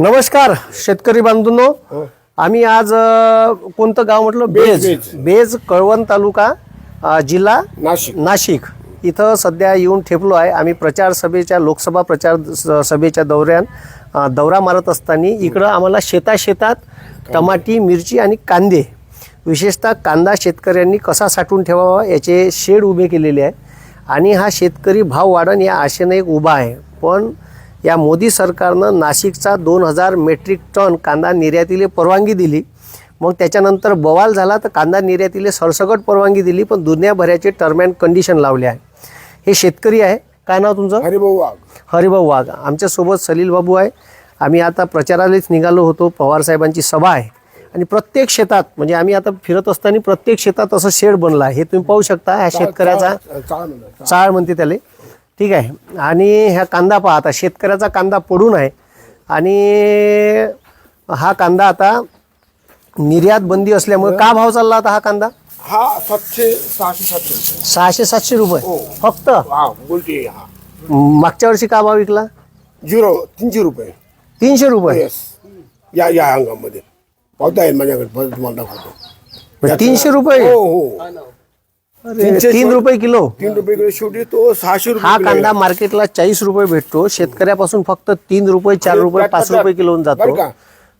नमस्कार शेतकरी बांधूंनो. आम्ही आज अ, कोणतं गाव म्हटलं? बेज. बेज. बेज. कळवण तालुका अ, जिल्हा नाशिक. नाशिक. इथं सध्या येऊन ठेपलो आहे. आम्ही प्रचार सभेच्या लोकसभा प्रचार स- सभेच्या दौऱ्यात अ, दौरा मारत असताना इकडं आम्हाला शेता शेतात टमाटी मिरची आणि कांदे विशेषतः कांदा शेतकऱ्यांनी कसा साठवून ठेवावा याचे शेड उभे केलेले आहे. आणि हा शेतकरी भाव वाढन या आशेनं एक उभा आहे. पण या मोदी सरकारनं नाशिकचा दोन हजार मेट्रिक टन कांदा निर्यातीला परवानगी दिली. मग त्याच्यानंतर बवाल झाला तर कांदा निर्यातीला सरसकट परवानगी दिली पण दुनियाभराचे टर्म अँड कंडिशन लावले आहे. हे शेतकरी आहे. काय नाव तुमचं? हरिभाऊ वाघ. हरिभाऊ वाघ. आमच्यासोबत सलील बाबू आहे. आम्ही आता प्रचारालाच निघालो होतो. पवारसाहेबांची सभा आहे. आणि प्रत्येक शेतात म्हणजे आम्ही आता फिरत असताना प्रत्येक शेतात असं शेड बनलं आहे. हे तुम्ही पाहू शकता. ह्या शेतकऱ्याचा चाळ म्हणते त्याला. ठीक आहे. आणि ह्या कांदा पहा आता शेतकऱ्याचा कांदा पडून आहे. आणि हा कांदा आता निर्यात बंदी असल्यामुळे का भाव चालला आता हा कांदा? हा सातशे सहाशे सातशे. सहाशे सातशे रुपये? हो. फक्त? हा हा. मागच्या वर्षी का भाव विकला? झिरो तीनशे रुपये. तीनशे रुपये? येस या या हंगामध्ये पावता येईल माझ्याकडे तुम्हाला दाखवतो. तीनशे रुपये? हो हो. तीन रुपये किलो. तीन रुपये किलो. शेवटी तो सहाशे रुपये हा किलो कांदा. मार्केटला चाळीस रुपये भेटतो. शेतकऱ्यापासून फक्त तीन रुपये चार रुपये पाच रुपये बरं जातो. का?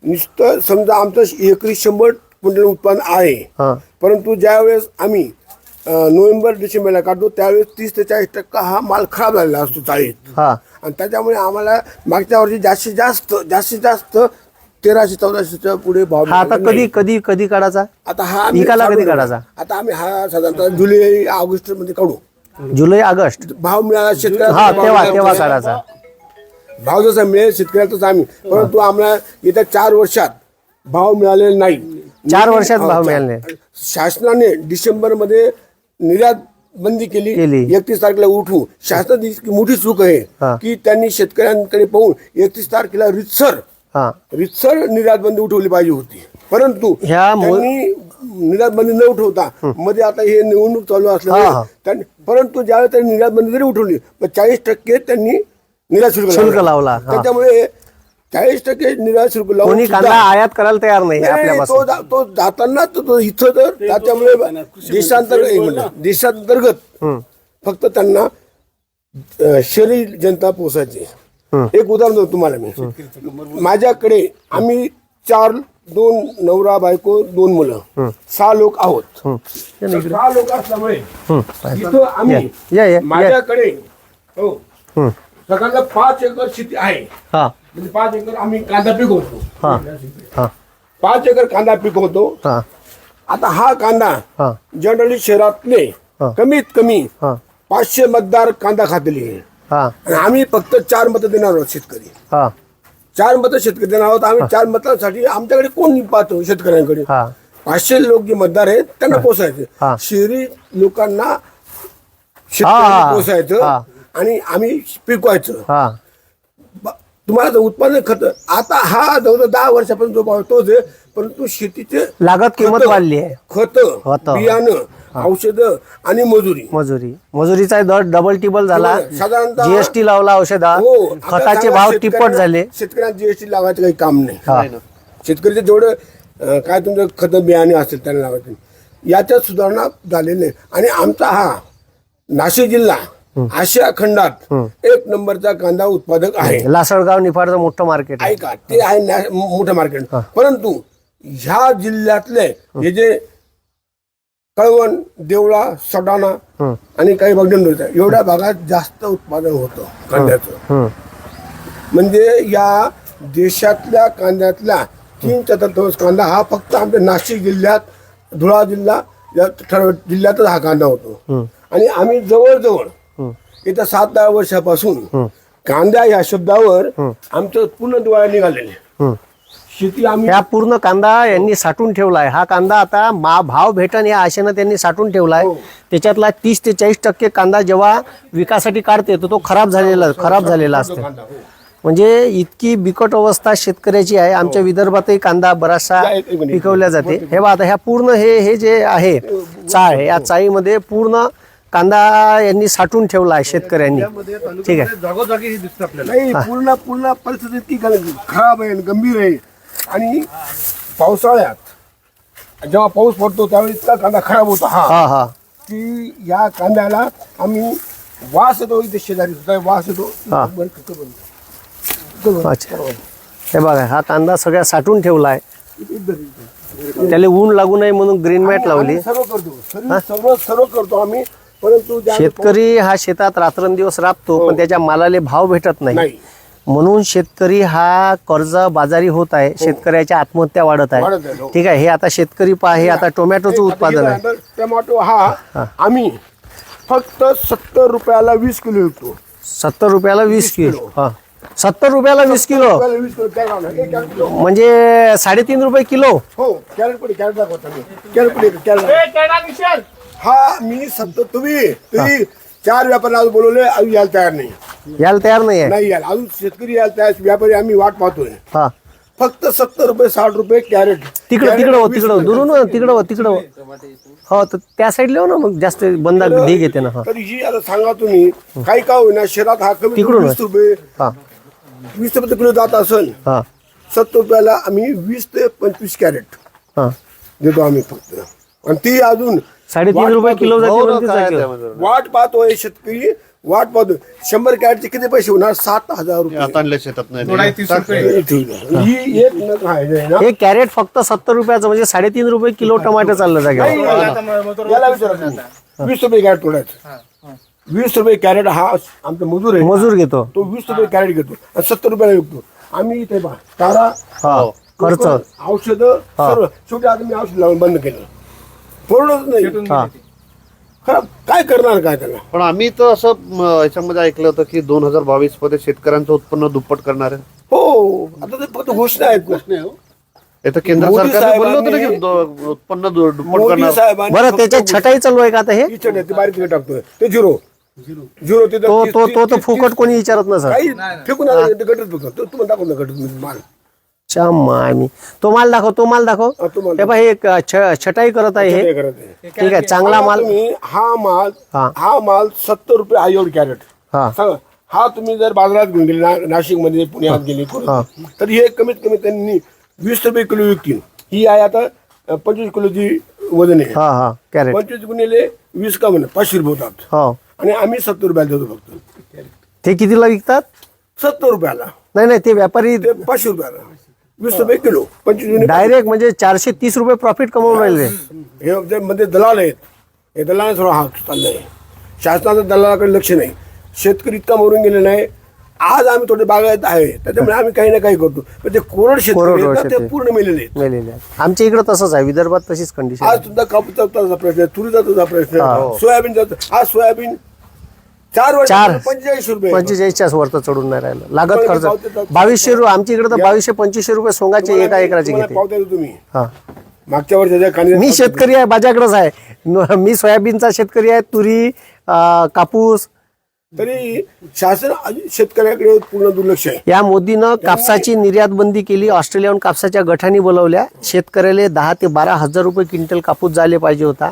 नुसतं समजा आमचं एकरी शंभर क्विंटल उत्पन्न आहे. हा. परंतु ज्यावेळेस आम्ही अं, नोव्हेंबर डिसेंबरला काढतो त्यावेळेस तीस ते चाळीस टक्का हा माल खराब झालेला असतो चाळीत. हा. आणि त्याच्यामुळे आम्हाला मागच्या वर्षी जास्तीत जास्त जास्तीत जास्त तेराशे चौदाशेच्या पुढे भाव हा आता मिळाला कधी कधी कधी नाही. आता हा आम्ही विकायला कधी काढू. काढायचा? आता आम्ही हा साधारणतः जुलै ऑगस्टमध्ये काढू जुलै ऑगस्ट भाव मिळाला हा शेतकऱ्याला भाव तेव्हा मिळाला तेव्हा तसा- काढाचा भाव जसा मिळेल शेतकऱ्याचाच आम्ही परंतु आम्हाला येत्या चार वर्षात भाव मिळालेला नाही चार वर्षात भाव मिळाले नाही. शासनाने डिसेंबरमध्ये निर्यात बंदी केली केली. एकतीस तारखेला उठू शासनाची इतकी मोठी चूक आहे. की त्यांनी शेतकऱ्यांकडे पाहून एकतीस तारखेला रितसर हा रितसर निर्यात बंदी उठवली पाहिजे होती परंतु ह्या मो- त्यांनी निर्यात बंदी न उठवता मध्ये आता हे निवडणूक चालू हा, हा. असल्यामुळे त्यांनी परंतु ज्यावेळेस त्यांनी निर्यात बंदी जरी उठवली पण चाळीस टक्के त्यांनी निर्यात शुल्क शुल्क लावलं. हा. त्याच्यामुळे चाळीस टक्के निर्यात शुल्क लावून कोणी सुद्धा- कांदा आयात करायला तयार नाही नाही, नाही, तो आपल्यापासून जा- तो जाताना तो तो इथं तर त्याच्यामुळे देशांतर्गत एक मिनिट. देशांतर्गत हम्म. फक्त त्यांना अं, शहरी जनता पोचायची एक उदाहरण देतो तुम्हाला मी. माझ्याकडे आम्ही चार दोन नवरा बायको दोन मुलं. सहा लोक आहोत. सहा लोक असल्यामुळे इथं आम्ही. माझ्याकडे हो. सगळ्यांना पाच एकर शेती आहे. हा. म्हणजे पाच एकर आम्ही कांदा पिकवतो. हा. हा. पाच एकर कांदा पिकवतो. हा. आता हा कांदा जनरली शहरातले. कमीत कमी पाचशे मतदार कांदा खातेले. आहे. हा. आणि आम्ही फक्त चार मतं देणार आहोत शेतकरी. हा. चार मतं शेतकरी देणार आहोत. आम्ही चार मतांसाठी आमच्याकडे कोण पाहतो शेतकऱ्यांकडे? हा. पाचशे लोक जे मतदार आहेत त्यांना पोसायचे हा. शहरी लोकांना हा. पोसायचं हा. आणि आम्ही पिकवायचं. हा. ब- तुम्हाला उत्पादन खत आता हा जवळ दहा वर्षापर्यंत जो भाव तोच आहे परंतु शेतीचे लागत किंमत खतं, वाढली आहे. खतं खतं. बियाणं औषधं आणि मजुरी. मजुरी. मजुरीचा दर डबल टिबल झाला. साधारणतः- जीएसटी लावला औषधा. हो आता खताचे सांगा भाव शेतकऱ्यांना- टिप्पट झाले. शेतकऱ्यांना जीएसटी लावायचं काही काम हा. नाही शेतकऱ्याचे जेवढं अं, काय तुमचं खत बियाणे असेल त्यांना लावायचं. याच्यात सुधारणा झालेली नाही. आणि आमचा हा नाशिक जिल्हा आशिया खंडात एक नंबरचा कांदा उत्पादक आहे. लासळगाव निफाडचं मोठं मार्केट आहे. ऐका ते आहे नॅ- मोठं मार्केट परंतु ह्या जिल्ह्यातले हे जे कळवण देवळा सडाणा आणि काही बगडन एवढ्या भागात जास्त उत्पादन होतं कांद्याचं. म्हणजे या देशातल्या कांद्यातल्या तीन चतुर्थांश कांदा हा फक्त आमच्या नाशिक जिल्ह्यात धुळा जिल्हा या ठराविक जिल्ह्यातच हा कांदा होतो. आणि आम्ही जवळजवळ येत्या सात दहा वर्षापासून कांदा या शब्दावर आमचं पूर्ण दिवाळी निघालेले. शेती आम्ही ह्या पूर्ण कांदा यांनी साठवून ठेवलाय. हा कांदा आता मा भाव भेटन या आशेनं त्यांनी साठवून ठेवलाय. हो. त्याच्यातला तीस ते चाळीस टक्के कांदा जेव्हा विकासाठी काढते तर तो खराब झालेला खराब झालेला असतो. कांदा हो. म्हणजे इतकी बिकट अवस्था शेतकऱ्याची आहे. आमच्या विदर्भातही कांदा बराचसा या, एक मिनिट. पिकवल्या जाते. हे बा आता ह्या पूर्ण हे हे जे आहे चाळ या चाळीमध्ये पूर्ण कांदा यांनी साठवून ठेवला आहे शेतकऱ्यांनी. ठीक आहे. जागोजागी हे दिसतं आपल्याला. नाही पूर्ण पूर्ण परिस्थिती इतकी ग- खराब आहे गंभीर आहे. आणि पावसाळ्यात जेव्हा पाऊस पडतो त्यावेळी इतका कांदा खराब होतो हा. हा हा. की या कांद्याला आम्ही वास येतो इथे शेजारी सुद्धा वास येतो. हा. बंद. बंद. अच्छा. हे बघा हा कांदा सगळा साठवून ठेवला आहे इथं, इथं. त्याला ऊन लागू नये म्हणून ग्रीन मॅट लावली आम्ही सर्व करतो. सर्व सर्व सर्व करतो आम्ही. परंतु ज्या शेतकरी हा शेतात रात्रंदिवस राबतो पण त्याच्या मालाले भाव भेटत नाही. नाही. म्हणून शेतकरी हा कर्ज बाजारी होत आहे शेतकऱ्याच्या आत्महत्या वाढत वाढत आहे आहे, हो. ठीक आहे हे आता शेतकरी पहा हे आता टोमॅटोचं उत्पादन आहे. टोमॅटो हा आम्ही फक्त सत्तर रुपयाला वीस किलो विकतो. सत्तर रुपयाला वीस किलो. हा. सत्तर रुपयाला वीस किलो? रुपयाला वीस किलो कॅरेट आणा. एक कॅरेट किलो. म्हणजे साडेतीन रुपये किलो? हो कॅरेट पडी कॅरेट दाखवता मी. कॅरेट पडी कॅरेट. हा मी सत्तर तुम्ही तुम्ही चार व्यापारी आज बोलवले अजून यायला तयार नाही. यायला तयार नाही आहे नाही यायला. अजून शेतकरी यायला तयार व्यापारी आम्ही वाट पाहतोय. हा. फक्त सत्तर रुपये साठ रुपये कॅरेट. तिकडं तिकडं हो तिकडं रुपये. दुरून हो, तिकडं हो, तिकडं हो. हो तर त्या साईडला हो ना मग जास्त बंदा ढीग येते ना हा. तर ही आता सांगा तुम्ही काही का होईना शहरात हा कमी तिकडून वीस रुपये हा. वीस रुपये किलो जात असेल. हा. सत्तर रुपयाला आम्ही वीस ते पंचवीस कॅरेट हा. देतो आम्ही फक्त. आणि ती अजून साडेतीन रुपये. किलो जाते हो ना, म्हणते काय जागेवर. त्यामध्ये? वाट पाहतोय शेतकरी वाट पाहतोय. शंभर कॅरेटचे किती पैसे होणार? सात हजार रुपये. आता आणल्या शेतात नाही थोडा तीस रुपये. हे ठीक आहे. ही एक नग आहे ना? हे कॅरेट फक्त सत्तर रुपयाचं म्हणजे साडेतीन रुपये किलो टमाटर चाललं जागेवर. याला विचारा तुम्ही. वीस रुपये कॅरेट तोडायचं. वीस रुपये कॅरेट हा आमचा मजूर आहे. मजूर घेतो. तो वीस रुपये कॅरेट घेतो. आणि सत्तर रुपयाला विकतो. आम्ही इथे पहा तारा हा खर्च. औषध सर्व. शेवटी आता मी औषध लावून बंद केलं. थोडंच नाही. हा. खरं काय करणार काय त्याला पण आम्ही तर असं म, याच्यामध्ये ऐकलं होतं की दोन हजार बावीसमध्ये शेतकऱ्यांचं उत्पन्न दुप्पट करणार आहे. हो आता ते फक्त घोषणा आहेत घोषणा हे. तर केंद्र मोदी सरकारने बोललं होतं ना की साहेबांनी- दो- उत्पन्न दु- दुप्पट मोदी करणार. साहेबांनी बरं फक्त त्याच्यात छटाई चालू आहे का आता हे? ते बारीक तिकडे टाकतोय. ते झिरो. झिरो. तिथं तो तर फुकट कोणी विचारत काही फेकून आलं ते गटत फेकून तो तुम्हाला दाखवतो ना गटत माल मामी तो माल दाखव तो माल दाखव. हा, तो माल हे पाहि एक छ- छटाई करत आहे हे. करत आहे. ठीक आहे चांगला माल तुम्ही हा माल हा. हा माल सत्तर रुपये आहे एवढी कॅरेट. हा. सांगा हा तुम्ही जर बाजारात घेऊन गेले ना नाशिकमध्ये पुण्यात गेले हा. तर हे कमीत कमी त्यांनी वीस रुपये किलो विकतील. ही आहे आता अ, पंचवीस किलोची वजन आहे. हा हा कॅरेट. पंचवीस गुणिले वीस का म्हणा पाचशे रुपये होतात. हो. आणि आम्ही सत्तर रुपयाला देतो फक्त. ते कितीला विकतात? सत्तर रुपयाला. नाही नाही ते व्यापारी ते पाचशे रुपयाला. वीस रुपये किलो. पंचवीस डायरेक्ट म्हणजे चारशे तीस रुपये प्रॉफिट कमवून राहिले. हे मध्ये दलाल आहेत हे दलाल थोडा हा चाललाय. शासनाचं दलालाकडे लक्ष नाही. शेतकरी इतका मरून गेले नाही आज आम्ही थोडे बागायत आहे. त्याच्यामुळे आम्ही काही ना काही करतो. पण ते कोरड शेतकरी कोरड ना, ते शेतकरी. पूर्ण मेलेले आहेत. मेलेले. आमच्या इकडं तसंच आहे. विदर्भात तशीच कंडिशन आज सुद्धा कापूसचा तुझा प्रश्न आहे तुरीचा प्रश्न आहे सोयाबीनचा आज सोयाबीन चार वर्ष चार. पंचेचाळीस रुपये. पंचेचाळीसच्या वरतं चढून नाही राहिलं. लागत खर्च. बावीसशे रुपये आमच्या इकडे तर बावीसशे पंचवीसशे रुपये सोंगाचे एका एकराचे घेते. तुम्ही हा. मागच्या वर्षाच्या मी शेतकरी आहे माझ्याकडेच आहे. मी सोयाबीनचा शेतकरी आहे तुरी कापूस. तरी शासन शेतकऱ्याकडे पूर्ण दुर्लक्ष आहे. या मोदीनं कापसाची निर्यात बंदी केली. ऑस्ट्रेलियाहून कापसाच्या गठानी बोलवल्या. शेतकऱ्याला दहा ते बारा हजार रुपये क्विंटल कापूस झाले पाहिजे होता.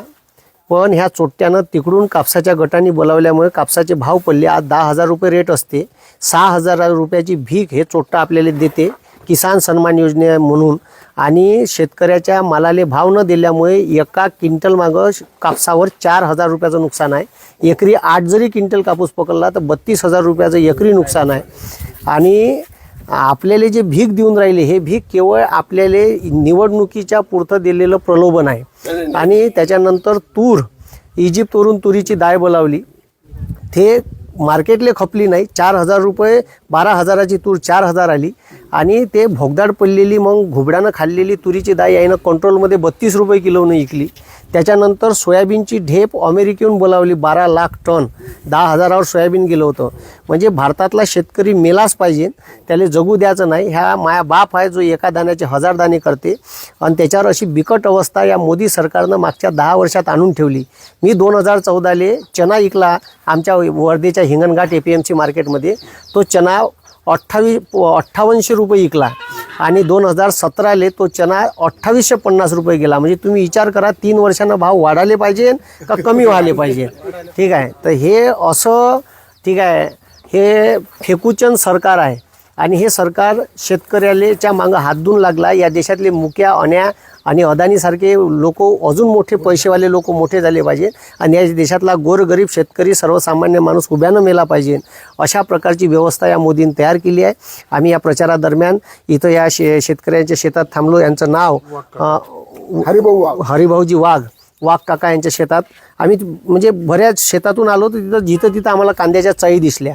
पण ह्या चोट्ट्यानं तिकडून कापसाच्या गटांनी बोलावल्यामुळे कापसाचे भाव पडले. आज दहा हजार रुपये रेट असते. सहा हजार रुपयाची भीक हे चोट्टा आपल्याला देते. किसान सन्मान योजने म्हणून. आणि शेतकऱ्याच्या मालाले भाव न दिल्यामुळे एका क्विंटल मागं श- कापसावर चार हजार रुपयाचं नुकसान आहे. एकरी आठ जरी क्विंटल कापूस पकडला तर बत्तीस हजार रुपयाचं एकरी नुकसान आहे. आणि आपल्याला जे भीक देऊन राहिले हे भीक केवळ आपल्याला निवडणुकीच्या पुरतं दिलेलं प्रलोभन आहे. आणि त्याच्यानंतर तूर इजिप्तवरून तुरीची डाळ बोलावली. ते मार्केटले खपली नाही. चार हजार रुपये बारा हजाराची तूर चार हजार आली. आणि ते भोगदाड पडलेली मग घुबडानं खाल्लेली तुरीची दाई यानं कंट्रोलमध्ये बत्तीस रुपये किलोनं विकली त्याच्यानंतर सोयाबीनची ढेप अमेरिकेहून बोलावली बारा लाख टन. दहा हजारावर सोयाबीन गेलं होतं. म्हणजे भारतातला शेतकरी मेलाच पाहिजे त्याला जगू द्यायचं नाही. ह्या माया बाप आहे जो एका दाण्याचे हजार दाणे करते. आणि त्याच्यावर अशी बिकट अवस्था या मोदी सरकारनं मागच्या दहा वर्षात आणून ठेवली. मी दोन हजार चौदाले चना विकला आमच्या वर्धेच्या Hinganghat A P M C मार्केटमध्ये तो चना अठ्ठावीस अठ्ठावन्नशे रुपये विकला आणि दोन हजार सतराले तो चना अठ्ठावीसशे पन्नास रुपये गेला. म्हणजे तुम्ही विचार करा तीन वर्षानं भाव वाढाले पाहिजे का कमी व्हायला पाहिजे? ठीक आहे. तर हे असं ठीक आहे हे फेकूचंद सरकार आहे. आणि हे सरकार शेतकऱ्यालेच्या मागं हात धुवून लागला. या देशातले मुक्या अन्या आणि अदानीसारखे लोक अजून मोठे पैसेवाले लोक मोठे झाले पाहिजे. आणि या देशातला गोरगरीब शेतकरी सर्वसामान्य माणूस उभ्यानं मेला पाहिजे. अशा प्रकारची व्यवस्था या मोदींनी तयार केली आहे. आम्ही या प्रचारादरम्यान इथं या शे शेतकऱ्यांच्या शेतात थांबलो. यांचं नाव हरिभाऊ. हरिभाऊजी वाघ. वाघ काका यांच्या शेतात. आम्ही म्हणजे बऱ्याच शेतातून आलो तर तिथं. जिथं तिथं आम्हाला कांद्याच्या चाळी दिसल्या.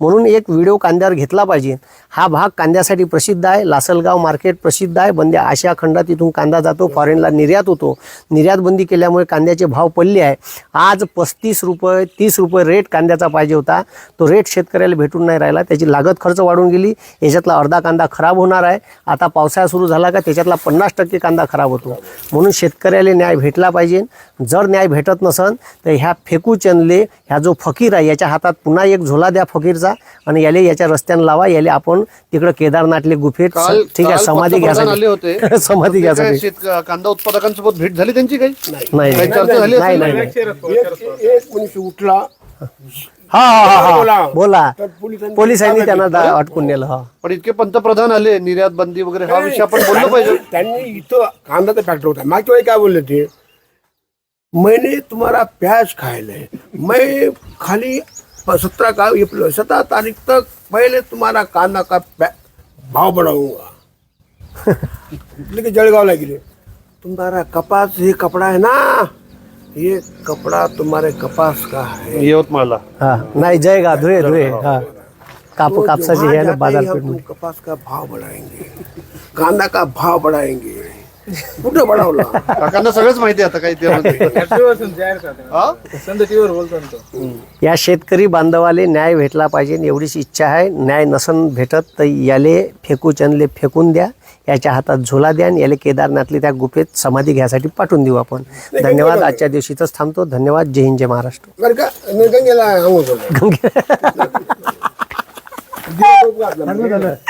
म्हणून एक व्हिडिओ कांद्यावर घेतला पाहिजे. हा भाग कांद्यासाठी प्रसिद्ध आहे. लासलगाव मार्केट प्रसिद्ध आहे. बंद्या आशिया खंडात इथून कांदा जातो फॉरेनला निर्यात होतो. निर्यात बंदी केल्यामुळे कांद्याचे भाव पडले आहे. आज पस्तीस रुपये तीस रुपये रेट कांद्याचा पाहिजे होता. तो रेट शेतकऱ्याला भेटून नाही राहिला. त्याची लागत खर्च वाढून गेली. याच्यातला अर्धा कांदा खराब होणार आहे. आता पावसाळा सुरू झाला का त्याच्यातला पन्नास टक्के कांदा खराब होतो. म्हणून शेतकऱ्याला न्याय भेटला पाहिजे. जर न्याय भेटत नसन तर ह्या फेकू चंदले ह्या जो फकीर आहे याच्या हातात पुन्हा एक झोला द्या फकीरचा. आणि याले याच्या रस्त्यानं लावा याले आपण तिकडं केदारनाथले गुफेत काल ठीक आहे काल समाधी पंतप्रधान आले होते. घ्यायसाठी समाधी घ्यायसाठी शेत कांदा उत्पादकांसोबत भेट झाली त्यांची काही? नाही. काही नाही चर्चा झाली नाही असेल? नाही ना? नाही. एक एक मनुष्य उठला. हा हा हा बोला. हा. बोला. तर पोलिसांनी पोलिसांनी त्यांना दा- अटकून नेलं हा. पण इतके पंतप्रधान आले निर्यात बंदी वगैरे हा विषय आपण बोललो पाहिजे. त्यांनी इथं कांदाचा फॅक्टर होता. मागच्या वेळी काय बोलले ते? मैंने तुम्हारा प्याज खाया है मैं खाली सत्रह का ये सत्रह तारीख तक पहले तुम्हारा कांदा का भाव बढ़ाऊंगा। लेकिन जलगांव ला गिरे। तुम्हारा कपास ये कपड़ा है ना? ये कपड़ा तुम्हारे कपास का है। यवतमाळला हा नाही जय गा धुळे धुळे हा. काप कापसाची हे ना ही बाजारपेठ हम कपास का भाव बढ़ाएंगे। कांदा का भाव बढ़ाएंगे। कुठं बढ़ावला काकांना सगळंच माहिती आहे आता काही हा? या शेतकरी बांधवाले न्याय भेटला पाहिजे एवढीच इच्छा आहे. न्याय नसन भेटत तर याले फेकू चंदले फेकून द्या. याच्या हातात झोला द्या आणि याले केदारनाथले त्या गुफेत समाधी घ्यायसाठी पाठवून देऊ आपण. धन्यवाद. आजच्या दिवशीच थांबतो. धन्यवाद. जय हिंद जय महाराष्ट्र. बरं का? गंगेला करतो.